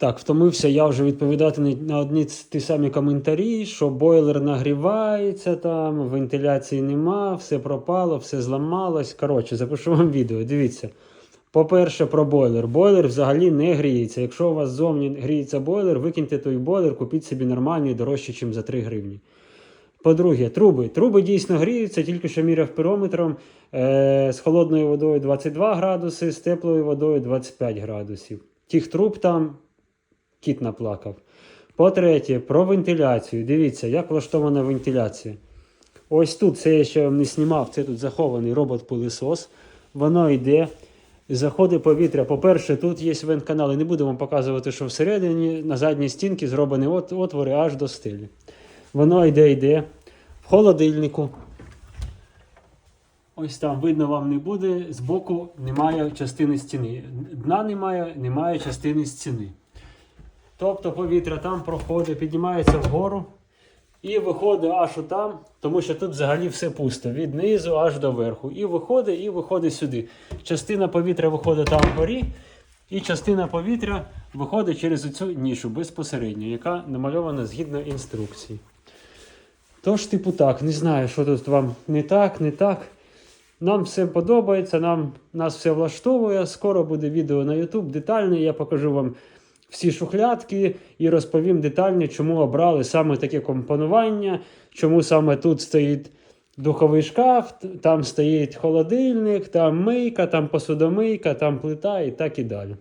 Так, втомився я вже відповідати на- одні ті самі коментарі, що бойлер нагрівається там, вентиляції нема, все пропало, все зламалось. Коротше, запишу вам відео. Дивіться. По-перше, про бойлер. Бойлер взагалі не гріється. Якщо у вас ззовні гріється бойлер, викиньте той бойлер, купіть собі нормальний, дорожче, ніж за 3 гривні. По-друге, труби. Труби дійсно гріються, тільки що міряв пирометром е, з холодною водою 22 градуси, з теплою водою 25 градусів. Тих труб там кіт наплакав. По-третє, про вентиляцію. Дивіться, як влаштована вентиляція. Ось тут, це я ще вам не знімав, це тут захований робот-пилисос. Воно йде, заходить повітря. По-перше, тут є вент-канали. Не буду вам показувати, що всередині на задній стінці зроблені от, отвори аж до стелі. Воно йде, йде. В холодильнику. Ось там видно вам не буде. Збоку немає частини стіни. Дна немає, немає частини стіни. Тобто повітря там проходить, піднімається вгору і виходить аж там, тому що тут взагалі все пусто, від низу аж до верху. І виходить, і виходить сюди. Частина повітря виходить там вгорі, і частина повітря виходить через цю нішу безпосередньо, яка намальована згідно інструкції. Тож, типу, так, не знаю, що тут вам не так, не так. Нам все подобається, нам, нас все влаштовує. Скоро буде відео на YouTube детальне. Я покажу вам всі шухлядки і розповім детально, чому обрали саме таке компонування, чому саме тут стоїть духовий шкаф, там стоїть холодильник, там мийка, там посудомийка, там плита і так і далі.